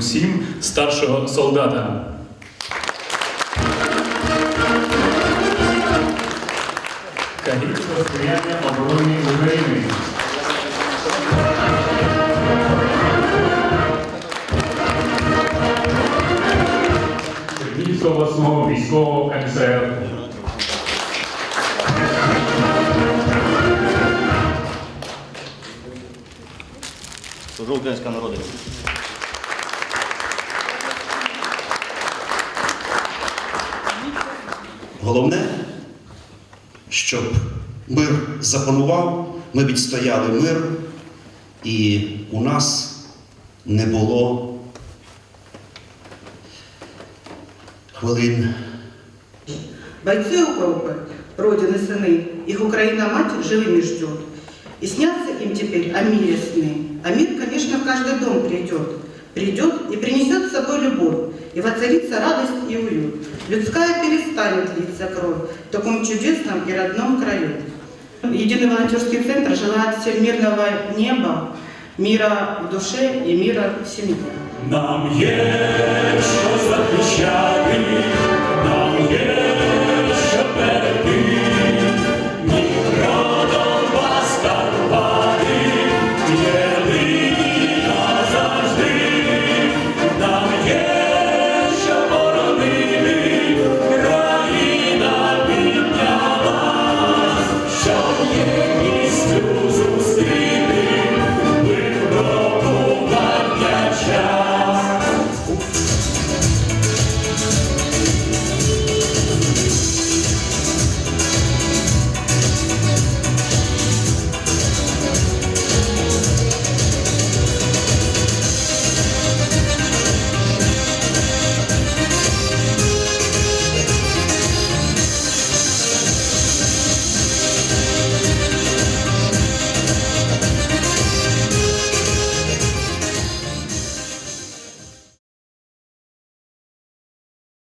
07 старшого солдата. Каліцтво сприяння обороні України. Чернігівського обласного військового МСР. Служу українському народу. Головне, щоб мир запанував, ми відстояли мир, і у нас не було хвилин Бойцы укропы, Родины сыны, их Украина-мать живыми ждет. И снятся им теперь о мире сны. А мир, конечно, в каждый дом придет. Придет и принесет с собой любовь, и воцарится радость и уют. Людская перестанет литься кровь в таком чудесном и родном краю. Единый волонтерский центр желает всем мирного неба, мира в душе и мира в семье. Нам є що захищати,